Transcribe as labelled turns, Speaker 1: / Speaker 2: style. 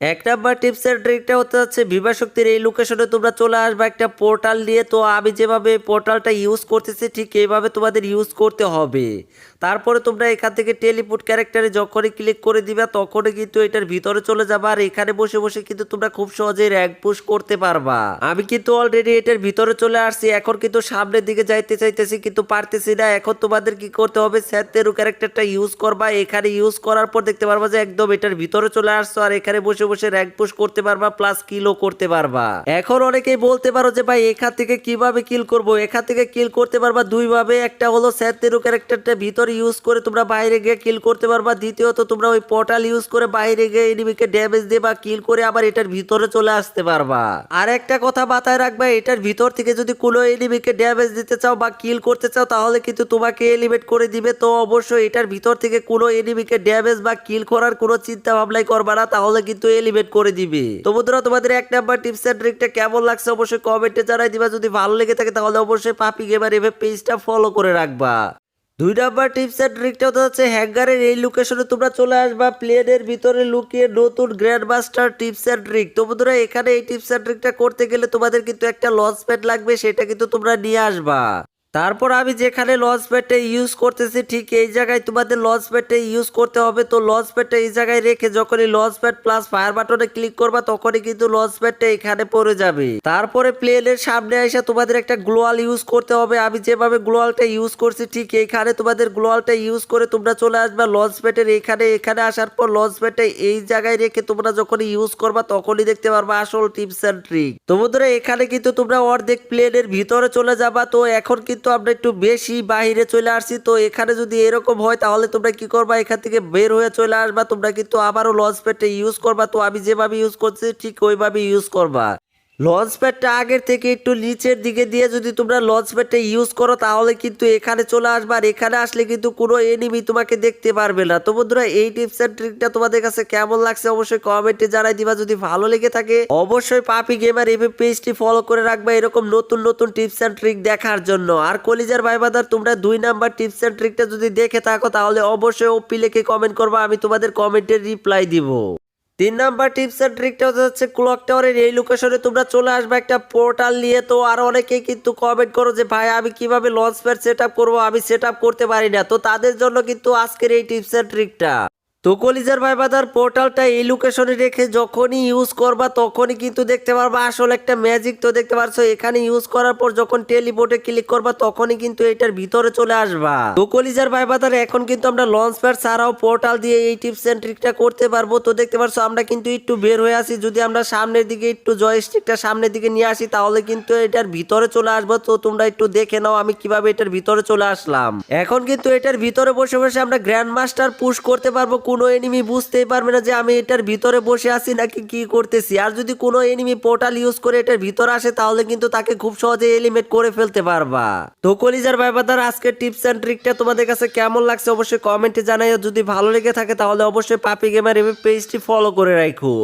Speaker 1: এক নাম্বার টিপসের ট্রিকটা হতে যাচ্ছে বিভা শক্তির এই লোকেশনে তোমরা চলে আসবে একটা পোর্টাল নিয়ে। তো আমি যেভাবে পোর্টালটা ইউজ করতেছি, ঠিক এইভাবে তোমাদের ইউজ করতে হবে। তারপরে তোমরা এখান থেকে টেলিপুট ক্যারেক্টারে যখনই ক্লিক করে দিবা, তখনই কিন্তু এটার ভিতরে চলে যাবা। আর এখানে বসে বসে কিন্তু তোমরা খুব সহজেই র্যাঙ্ক পুশ করতে পারবা। আমি কিন্তু অলরেডি এটার ভিতরে চলে আসছি, এখন কিন্তু সামনের দিকে যাইতে চাইতেছি, কিন্তু পারতেছি না। এখন তোমাদের কি করতে হবে স্যাতেরু ক্যারেক্টারটা ইউজ করবা। এখানে ইউজ করার পর দেখতে পারবা যে একদম এটার ভিতরে চলে আসছো, আর এখানে বসে বসে র্যাঙ্ক পুশ করতে পারবা প্লাস কিলও করতে পারবা। এখন অনেকেই বলতে পারো যে, ভাই, এখান থেকে কীভাবে কিল করব? এখান থেকে কিল করতে পারবা দুই ভাবে একটা হলো স্যাতেরু ক্যারেক্টারটা ভিতরে ইউজ করে তোমরা বাইরে গিয়ে কিল করতে পারবা। দ্বিতীয়ত, তোমরা ওই পোর্টাল ইউজ করে বাইরে গিয়ে এনিমিকে ড্যামেজ দিয়ে বা কিল করে আবার এটার ভিতরে চলে আসতে পারবা। আর একটা কথা মাথায় রাখবা, এটার ভিতর থেকে যদি কোনো এনিমিকে ড্যামেজ দিতে চাও বা কিল করতে চাও, তাহলে কিন্তু তোমাকে এলিমেট করে দিবে। তো অবশ্যই এটার ভিতর থেকে কোনো এনিমিকে ড্যামেজ বা কিল করার কোনো চিন্তা ভাবনাই করবা না। তাহলে কিন্তু এলিমেট করে দিবে। তো বন্ধুরা, তোমাদের এক নাম্বার টিপস এন্ড ট্রিকটা কেমন লাগছে অবশ্যই কমেন্টে জানাই দিবা। যদি ভালো লেগে থাকে তাহলে অবশ্যই পাপি গেমার এভাবে পেজটা ফলো করে রাখবা। দুই নাম্বার টিপস এন্ড ট্রিকটা হতে হচ্ছে হ্যাঙ্গারের এই লোকেশনে তোমরা চলে আসবা। প্লেনের ভিতরে লুকিয়ে নতুন grand master tips and trick তো বন্ধুরা, এখানে এই টিপস এন্ড ট্রিকটা করতে গেলে তোমাদের কিন্তু একটা লঞ্চ প্যাড লাগবে, সেটা কিন্তু তোমরা নিয়ে আসবা। তারপর আমি যেখানে লঞ্চ প্যাডটা ইউজ করতেছি, ঠিক এই জায়গায় তোমাদের লঞ্চ প্যাডটা ইউজ করতে হবে। তো লঞ্চ প্যাডটা এই জায়গায় রেখে যখনই লঞ্চ প্যাড প্লাস ফায়ার বাটনে ক্লিক করবা, তখনই কিন্তু লঞ্চ প্যাডটা এখানে পড়ে যাবে। তারপরে প্লেনের সামনে এসে তোমাদের একটা গ্লোয়াল ইউজ করতে হবে। আমি যেভাবে গ্লোয়ালটা ইউজ করছি, ঠিক এইখানে তোমাদের গ্লোয়ালটা ইউজ করে তোমরা চলে আসবে লঞ্চ প্যাডের এখানে। এখানে আসার পর লঞ্চ প্যাডটা এই জায়গায় রেখে তোমরা যখন ইউজ করবা, তখনই দেখতে পারবা আসল টিপস এন্ড ট্রিক তো বন্ধুরা, এখানে কিন্তু তোমরা অর্ধেক প্লেনের ভিতরে চলে যাবা। তো এখন কিন্তু আমরা একটু বেশি বাহিরে চলে আসছি, তো এখানে যদি এরকম হয়, তাহলে তোমরা কি করবা? এখান থেকে বের হয়ে চলে আসবা। তোমরা কিন্তু আবারও লঞ্চ প্যাডটা ইউজ করবা। তো আমি যেভাবে ইউজ করছি, ঠিক ওইভাবে ইউজ করবা। লঞ্চ প্যাডটা আগের থেকে একটু নিচের দিকে দিয়ে যদি তোমরা লঞ্চ প্যাডটা ইউজ করো, তাহলে কিন্তু এখানে চলে আসবে। আর এখানে আসলে কিন্তু কোনো এনিমি তোমাকে দেখতে পারবে না। তো বন্ধুরা, এই টিপস এন্ড ট্রিকটা তোমাদের কাছে কেমন লাগছে অবশ্যই কমেন্টে জানাই দিবা। যদি ভালো লেগে থাকে, অবশ্যই পাপি গেমার এভি পেজটি ফলো করে রাখবা এরকম নতুন নতুন টিপস এন্ড ট্রিক দেখার জন্য। আর কলিজার ভাই বাদার তোমরা দুই নাম্বার টিপস এন্ড ট্রিকটা যদি দেখে থাকো, তাহলে অবশ্যই ওপি লিখে কমেন্ট করবা। আমি তোমাদের কমেন্টের রিপ্লাই দিব। তিন নাম্বার টিপস অ্যান্ড ট্রিকটা হচ্ছে ক্লক টাওয়ারের এই লোকেশনে তোমরা চলে আসবে একটা পোর্টাল নিয়ে। তো আর অনেকেই কিন্তু কমেন্ট করো যে, ভাই, আমি কীভাবে লঞ্চ প্যাড সেট আপ করব? আমি সেট আপ করতে পারি না। তো তাদের জন্য কিন্তু আজকের এই টিপস অ্যান্ড ট্রিকটা তো কলিজার ভাই বাদার পোর্টালটা এই লোকেশনে রেখে যখনই ইউজ করবা তখনই কিন্তু দেখতে পারবা আসলে একটা ম্যাজিক তো দেখতে পারছ। এখানে ইউজ করার পর যখন টেলিপোর্টে ক্লিক করবা তখনই কিন্তু এটার ভিতরে চলে আসবা। তো কলিজার ভাই বাদার এখন কিন্তু আমরা লঞ্চ প্যাড ছাড়াও পোর্টাল দিয়ে এই টিপস এন্ড ট্রিকটা করতে পারব। তো দেখতে পারছ, আমরা কিন্তু একটু বের হয়ে আসি যদি আমরা সামনের দিকে একটু জয়স্টিকটা সামনের দিকে নিয়ে আসি, তাহলে কিন্তু এটার ভিতরে চলে আসব। তো তোমরা একটু দেখে নাও আমি কীভাবে এটার ভিতরে চলে আসলাম। এখন কিন্তু এটার ভিতরে বসে বসে আমরা গ্র্যান্ড মাস্টার পুশ করতে পারব। কোনো এনিমি বুঝতেই পারবে না যে আমি এটার ভিতরে বসে আছি নাকি কি করতেছি। আর যদি কোনো এনিমি পোর্টাল ইউজ করে এটার ভিতরে আসে, তাহলে কিন্তু তাকে খুব সহজে এলিমেট করে ফেলতে পারবা। তো কলিজার ব্যাপার আজকের টিপস অ্যান্ড ট্রিকটা তোমাদের কাছে কেমন লাগছে অবশ্যই কমেন্টে জানাই যদি ভালো লেগে থাকে, তাহলে অবশ্যই পাপি গেমার এভাবে পেজটি ফলো করে রাখো